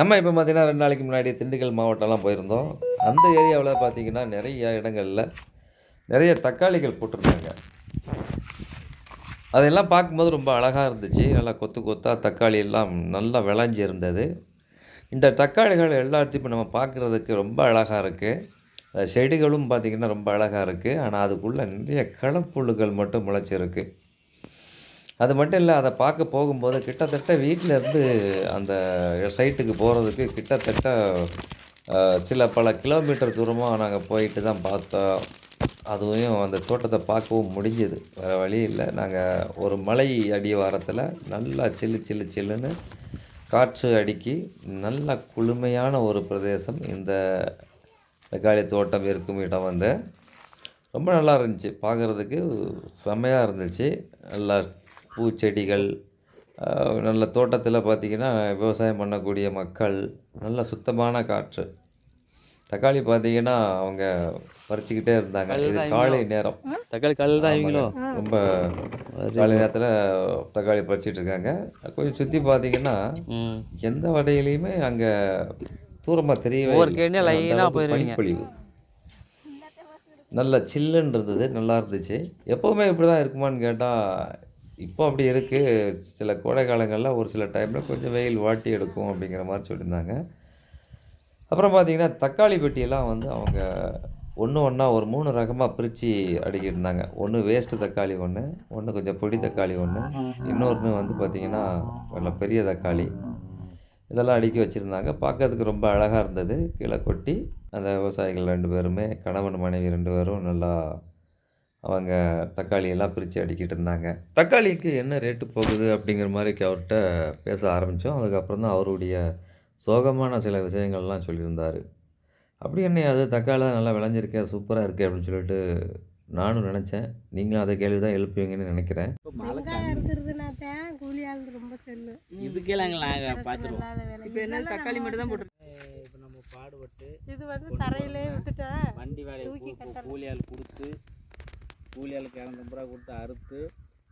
நம்ம இப்போ பார்த்திங்கன்னா ரெண்டு நாளைக்கு முன்னாடி திண்டுக்கல் மாவட்டம்லாம் போயிருந்தோம். அந்த ஏரியாவில் பார்த்தீங்கன்னா நிறைய இடங்களில் நிறைய தக்காளிகள் போட்டிருந்தாங்க. அதெல்லாம் பார்க்கும்போது ரொம்ப அழகாக இருந்துச்சு. நல்லா கொத்து கொத்தாக தக்காளி எல்லாம் நல்லா விளைஞ்சி இருந்தது. இந்த தக்காளிகள் எல்லாத்தையும் இப்போ நம்ம பார்க்குறதுக்கு ரொம்ப அழகாக இருக்குது செடிகளும் பார்த்திங்கன்னா ரொம்ப அழகாக இருக்குது ஆனால் அதுக்குள்ளே நிறைய களப்புழுகள் மட்டும் முளைச்சிருக்கு. அது மட்டும் இல்லை அதை பார்க்க போகும்போது கிட்டத்தட்ட வீட்டில் இருந்து அந்த சைட்டுக்கு போகிறதுக்கு கிட்டத்தட்ட சில பல கிலோமீட்டர் தூரமாக நாங்கள் போயிட்டு தான் பார்த்தோம். அதுவும் அந்த தோட்டத்தை பார்க்கவும் முடிஞ்சது. வேறு வழி இல்லை. நாங்கள் ஒரு மலை அடிவாரத்தில் நல்லா சில்லு சில்லு சில்லுன்னு காற்று அடிக்கி நல்ல குளுமையான ஒரு பிரதேசம் இந்த தக்காளி தோட்டம் இருக்கும் இடம் வந்து. ரொம்ப நல்லா இருந்துச்சு. பார்க்குறதுக்கு செம்மையாக இருந்துச்சு. நல்லா பூச்செடிகள் நல்ல தோட்டத்தில் பார்த்திங்கன்னா விவசாயம் பண்ணக்கூடிய மக்கள் நல்ல சுத்தமான காற்று. தக்காளி பார்த்தீங்கன்னா அவங்க பறிச்சுக்கிட்டே இருந்தாங்க. இது காலை நேரம். தக்காளி காலையில் தான் ரொம்ப காலை நேரத்தில் தக்காளி பறிச்சிட்டு இருக்காங்க. கொஞ்சம் சுற்றி பார்த்தீங்கன்னா எந்த வடையிலையுமே அங்கே தூரமாக தெரியவே. பனிப்பொழிவு. நல்ல சில்லுன்னு இருந்தது நல்லா இருந்துச்சு. எப்போவுமே இப்படி தான் இருக்குமான்னு கேட்டால் இப்போ அப்படி இருக்குது சில கோடை காலங்களில் ஒரு சில டைமில் கொஞ்சம் வெயில் வாட்டி எடுக்கும் அப்படிங்கிற மாதிரி சொல்லியிருந்தாங்க. அப்புறம் பார்த்திங்கன்னா தக்காளி பெட்டியெல்லாம் வந்து அவங்க ஒன்று ஒன்றா ஒரு மூணு ரகமாக பிரித்து அடிக்கிட்டு இருந்தாங்க. ஒன்று வேஸ்ட்டு தக்காளி ஒன்று ஒன்று கொஞ்சம் பொடி தக்காளி ஒன்று இன்னொன்று வந்து பார்த்திங்கன்னா நல்ல பெரிய தக்காளி. இதெல்லாம் அடுக்கி வச்சுருந்தாங்க. பார்க்கறதுக்கு ரொம்ப அழகாக இருந்தது. கீழே கொட்டி அந்த விவசாயிகள் ரெண்டு பேருமே கணவன் மனைவி ரெண்டு பேரும் நல்லா அவங்க தக்காளி எல்லாம் பிரித்து அடிக்கிட்டு இருந்தாங்க. தக்காளிக்கு என்ன ரேட்டு போகுது அப்படிங்கிற மாதிரி அவர்கிட்ட பேச ஆரம்பித்தோம் அதுக்கப்புறம் தான் அவருடைய சோகமான சில விஷயங்கள்லாம் சொல்லியிருந்தார். அப்படி என்ன அது தக்காளி தான் நல்லா விளைஞ்சிருக்கே சூப்பராக இருக்கே அப்படின்னு சொல்லிட்டு நானும் நினச்சேன். நீங்களும் அதை கேள்வி தான் எழுப்புவீங்கன்னு நினைக்கிறேன். தக்காளி மட்டும் தான் போட்டு இப்போ நம்ம பாடுபட்டு இது வந்து தரையிலே விட்டுட்டேன் வண்டி வேலையை. கூலி ஆள் கொடுத்து கூலி ஆளுக்கு இரநூத்தம்பது ரூபா கொடுத்து அறுத்து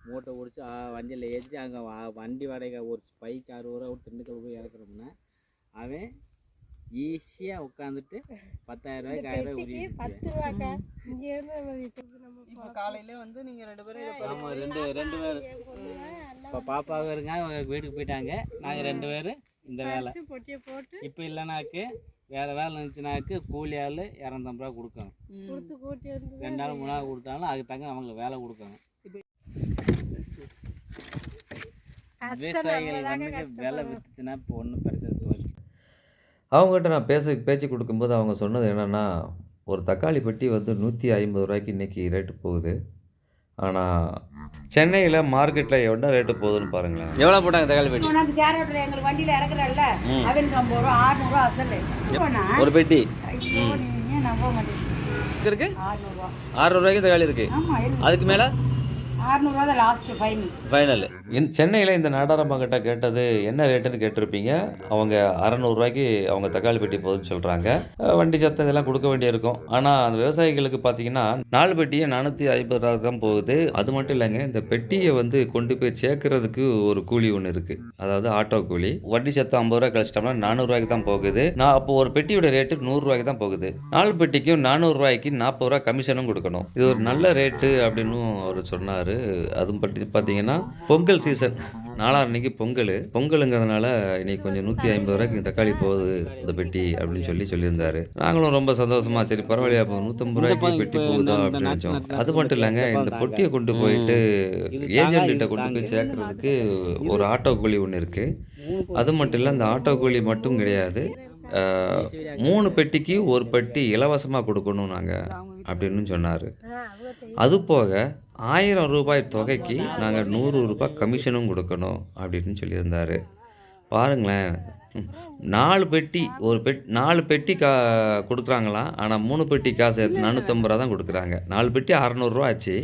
மூட்டை பிடிச்சி வண்டியில் ஏற்றி அங்கே வண்டி வாடகை ஒரு பைக்கு அறுபது ரூபா ஒரு திண்டுக்கல் போய் இறக்குறோம்னா அவன் ஈஸியாக உட்காந்துட்டு பத்தாயிரம் ரூபாய்க்கு ஆயிரம் ரூபாய் பத்து ரூபாக்கா? இப்போ காலையில வந்து நீங்க ரெண்டு பேரும் ஆமாம் ரெண்டு ரெண்டு பேர். இப்போ பாப்பாவும் இருங்க வீட்டுக்கு போயிட்டாங்க. நாங்கள் ரெண்டு பேர் இந்த வேலை. பறிச்சு பொட்டியை போட்டு இப்போ இல்லைனாக்கு வேறு வேலை இருந்துச்சுனாக்கு கூலி ஆள் இரநூத்தம்பது ரூபா கொடுக்கணும். ரெண்டு நாள் மூணு நாள் கொடுத்தாலும் அதுக்கு தங்க அவங்களுக்கு வேலை கொடுக்கணும். விவசாயிகள் வந்து விலை வித்துச்சுன்னா இப்போ ஒன்றும் பிரச்சனை தோல்வி அவங்ககிட்ட நான் பேச பேச்சு கொடுக்கும்போது அவங்க சொன்னது என்னென்னா ஒரு தக்காளி பெட்டி வந்து நூற்றி ஐம்பது ரூபாய்க்கு இன்றைக்கி ரேட்டு போகுது. ஆனால் சென்னையில் மார்க்கெட்டில் என்ன ரேட்டு போகுதுன்னு பாருங்களேன். எவ்வளோ போட்டாங்க தக்காளி பெட்டி? உனக்கு சேரோட்டில் எங்களுக்கு வண்டியில் இறக்குறல்ல அவனுக்கு ஐம்பது ரூபா ஆறுநூறுவா அசல் ஒரு பெட்டி. இருக்கு? ஆறுநூறுவா அறநூறுவாய்க்கு தக்காளி இருக்கு. அதுக்கு மேலே? ஆறுநூறுவா தான் லாஸ்ட்டு ஃபைன் ஃபைனல் இன் சென்னையில் இந்த நாடாரம்பங்கிட்ட கேட்டது என்ன ரேட்டுன்னு கேட்டிருப்பீங்க? அவங்க அறநூறுவாய்க்கு அவங்க தக்காளி பெட்டி போகுதுன்னு சொல்கிறாங்க வண்டி சத்தம் இதெல்லாம் கொடுக்க வேண்டியிருக்கும். ஆனால் அந்த விவசாயிகளுக்கு பார்த்தீங்கன்னா நாலு பெட்டியை நானூற்றி ஐம்பது ரூபா தான் போகுது. அது மட்டும் இல்லைங்க இந்த பெட்டியை வந்து கொண்டு போய் சேர்க்கறதுக்கு ஒரு கூலி ஒன்று இருக்குது அதாவது ஆட்டோ கூலி. வண்டி சத்தம் ஐம்பது ரூபா கழிச்சிட்டோம்னா நானூறுரூவாய்க்கு தான் போகுது. நான் அப்போ ஒரு பெட்டியோட ரேட்டு நூறுரூவாய்க்கு தான் போகுது. நாலு பெட்டிக்கும் நானூறுரூவாய்க்கு நாற்பது ரூபா கமிஷனும் கொடுக்கணும். இது ஒரு நல்ல ரேட்டு அப்படின்னு அவர் சொன்னார். அதுவும் பற்றி பார்த்தீங்கன்னா பொங்கல் சீசன் நாலாம் அன்னைக்கு பொங்கல். பொங்கலுங்கிறதுனால இன்னைக்கு கொஞ்சம் நூற்றி ஐம்பது ரூபாய்க்கு தக்காளி போகுது இந்த பெட்டி அப்படின்னு சொல்லி சொல்லியிருந்தாரு. நாங்களும் ரொம்ப சந்தோஷமா சரி பரவாயில்லையா அப்போ நூற்றம்பது ரூபாய்க்கு பெட்டி போகுதா அப்படின்னு நினச்சோம். அது மட்டும் இல்லைங்க இந்த பொட்டியை கொண்டு போயிட்டு ஏஜென்ட்கிட்ட கொண்டு போய் சேர்க்கறதுக்கு ஒரு ஆட்டோ கூலி ஒன்று இருக்குது அது மட்டும் இல்லை அந்த ஆட்டோ கூலி மட்டும் கிடையாது. மூணு பெட்டிக்கு ஒரு பெட்டி இலவசமாக கொடுக்கணும் நாங்கள் அப்படின்னு சொன்னார். அது போக ஆயிரம் ரூபாய் தொகைக்கு நாங்கள் நூறு ரூபாய் கமிஷனும் கொடுக்கணும் அப்படின்னு சொல்லியிருந்தாரு. பாருங்களேன். நாலு பெட்டி ஒரு பெட் நாலு பெட்டி கா கொடுக்குறாங்களாம் ஆனால் மூணு பெட்டி காசு நானூற்றம்பது ரூபா தான் கொடுக்குறாங்க. நாலு பெட்டி அறநூறுரூவா ஆச்சு.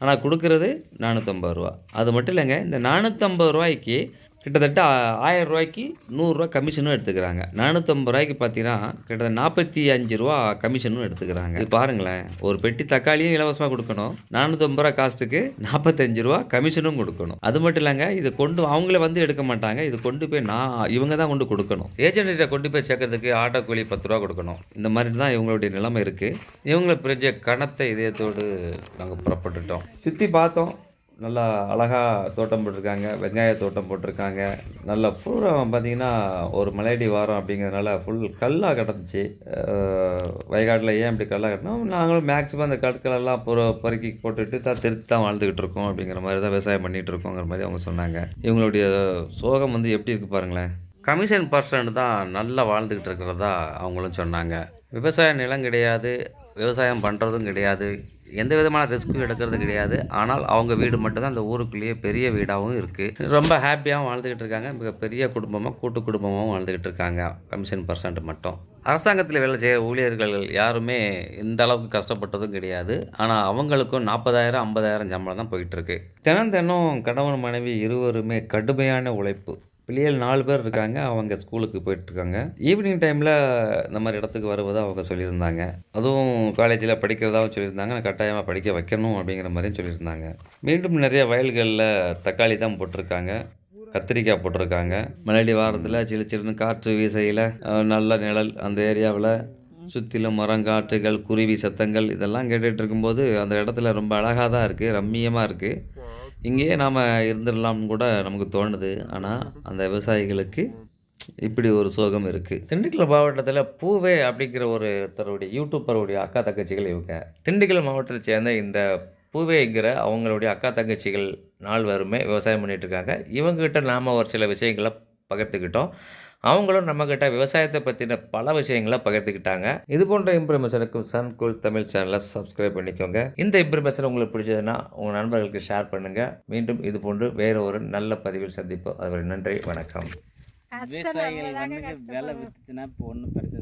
ஆனால் கொடுக்குறது நானூற்றம்பது ரூபா. அது மட்டும் இல்லைங்க இந்த நானூற்றம்பது ரூபாய்க்கு கிட்டத்தட்ட ஆயிரம் ரூபாய்க்கு நூறுரூவா கமிஷனும் எடுத்துக்கிறாங்க. நானூற்றம்பது ரூபாய்க்கு பார்த்தீங்கன்னா கிட்டத்தட்ட நாற்பத்தி அஞ்சு ரூபா கமிஷனும் எடுத்துக்கிறாங்க. இது பாருங்களேன் ஒரு பெட்டி தக்காளியும் இலவசமாக கொடுக்கணும். நானூற்றம்பது ரூபா காஸ்ட்டுக்கு நாற்பத்தஞ்சு ரூபா கமிஷனும் கொடுக்கணும். அது மட்டும் இல்லைங்க இது கொண்டு அவங்களே வந்து எடுக்க மாட்டாங்க. இது கொண்டு போய் நான் இவங்க தான் கொண்டு கொடுக்கணும். ஏஜென்ட்டை கொண்டு போய் சேர்க்கறதுக்கு ஆட்டோ கூலி பத்து ரூபா கொடுக்கணும். இந்த மாதிரி தான் இவங்களுடைய நிலைமை இருக்குது இவங்களை பெரிய கணத்தை இதயத்தோடு நாங்கள் புறப்பட்டுட்டோம். சுற்றி பார்த்தோம். நல்லா அழகாக தோட்டம் போட்டிருக்காங்க வெங்காய தோட்டம் போட்டிருக்காங்க. நல்லா பூரா பார்த்திங்கன்னா ஒரு மலையடி வாரம் அப்படிங்கிறதுனால ஃபுல் கல்லாக கிடந்துச்சு. வயக்காட்டில் ஏன் இப்படி கல்லாக கட்டினோம் நாங்களும் மேக்ஸிமம் அந்த கற்களெல்லாம் பொற பொறுக்கி போட்டுட்டு தான் திருத்தி தான் வாழ்ந்துக்கிட்டு இருக்கோம் அப்படிங்கிற மாதிரி தான் விவசாயம் பண்ணிகிட்டு இருக்கோங்கிற மாதிரி அவங்க சொன்னாங்க. இவங்களுடைய சோகம் வந்து எப்படி இருக்குது பாருங்களேன். கமிஷன் பர்சன்ட் தான் நல்லா வாழ்ந்துக்கிட்டு இருக்கிறதா அவங்களும் சொன்னாங்க. விவசாய நிலம் கிடையாது விவசாயம் பண்ணுறதும் கிடையாது. எந்த விதமான ரிஸ்க்கும் எடுக்கிறது கிடையாது. ஆனால் அவங்க வீடு மட்டும்தான் அந்த ஊருக்குள்ளேயே பெரிய வீடாகவும் இருக்குது ரொம்ப ஹாப்பியாகவும் வாழ்ந்துக்கிட்டு இருக்காங்க. மிக பெரிய குடும்பமாக கூட்டு குடும்பமாகவும் வாழ்ந்துக்கிட்டு இருக்காங்க. கமிஷன் பர்சன்ட் மட்டும். அரசாங்கத்தில் வேலை செய்கிற ஊழியர்கள் யாருமே இந்த அளவுக்கு கஷ்டப்பட்டதும் கிடையாது. ஆனால் அவங்களுக்கும் நாற்பதாயிரம் ஐம்பதாயிரம் சம்பளம் தான் போயிட்டுருக்கு தினம் தினம் கணவன் மனைவி இருவருமே கடுமையான உழைப்பு. பிள்ளைகள் நாலு பேர் இருக்காங்க அவங்க ஸ்கூலுக்கு போயிட்டுருக்காங்க. ஈவினிங் டைமில் இந்த மாதிரி இடத்துக்கு வருவதாக அவங்க சொல்லியிருந்தாங்க. அதுவும் காலேஜில் படிக்கிறதாகவும் சொல்லியிருந்தாங்க நான் கட்டாயமாக படிக்க வைக்கணும் அப்படிங்கிற மாதிரியும் சொல்லியிருந்தாங்க. மீண்டும் நிறைய வயல்களில் தக்காளி தான் போட்டிருக்காங்க கத்திரிக்காய் போட்டிருக்காங்க. மலையடி வாரத்தில் சில சின்ன காற்று வீசையில் நல்ல நிழல் அந்த ஏரியாவில். சுற்றிலும் மரங்காற்றுகள் குருவி சத்தங்கள் இதெல்லாம் கேட்டுகிட்டு இருக்கும்போது அந்த இடத்துல ரொம்ப அழகாக தான் இருக்குது ரம்மியமாக இருக்குது இங்கேயே நாம் இருந்துடலாம்னு கூட நமக்கு தோணுது. ஆனால் அந்த விவசாயிகளுக்கு இப்படி ஒரு சோகம் இருக்குது திண்டுக்கல் மாவட்டத்தில் பூவே அப்படிங்கிற ஒருத்தருடைய யூடியூப்பருடைய அக்கா தங்கச்சிகள் இவங்க. திண்டுக்கல் மாவட்டத்தை சேர்ந்த இந்த பூவேங்கிற அவங்களுடைய அக்கா தங்கச்சிகள் நால்வருமே விவசாயம் பண்ணிகிட்ருக்காங்க இருக்காங்க. இவங்ககிட்ட நாம் ஒரு சில விஷயங்களை பகிர்ந்துக்கிட்டோம். அவங்களும் நம்மக்கிட்ட விவசாயத்தை பற்றின பல விஷயங்களை பகிர்ந்துக்கிட்டாங்க. இது போன்ற இன்ஃபர்மேஷனுக்கு சன்குல் தமிழ் சேனலை சப்ஸ்கிரைப் பண்ணிக்கோங்க. இந்த இன்ஃபர்மேஷன் உங்களுக்கு பிடிச்சதுன்னா உங்கள் நண்பர்களுக்கு ஷேர் பண்ணுங்கள் மீண்டும் இது போன்று வேறு ஒரு நல்ல பதிவில் சந்திப்போம். அதுவரை நன்றி வணக்கம். விவசாயிகள் வந்து விலை வித்துச்சுன்னா இப்போ ஒன்றும் பிரச்சனை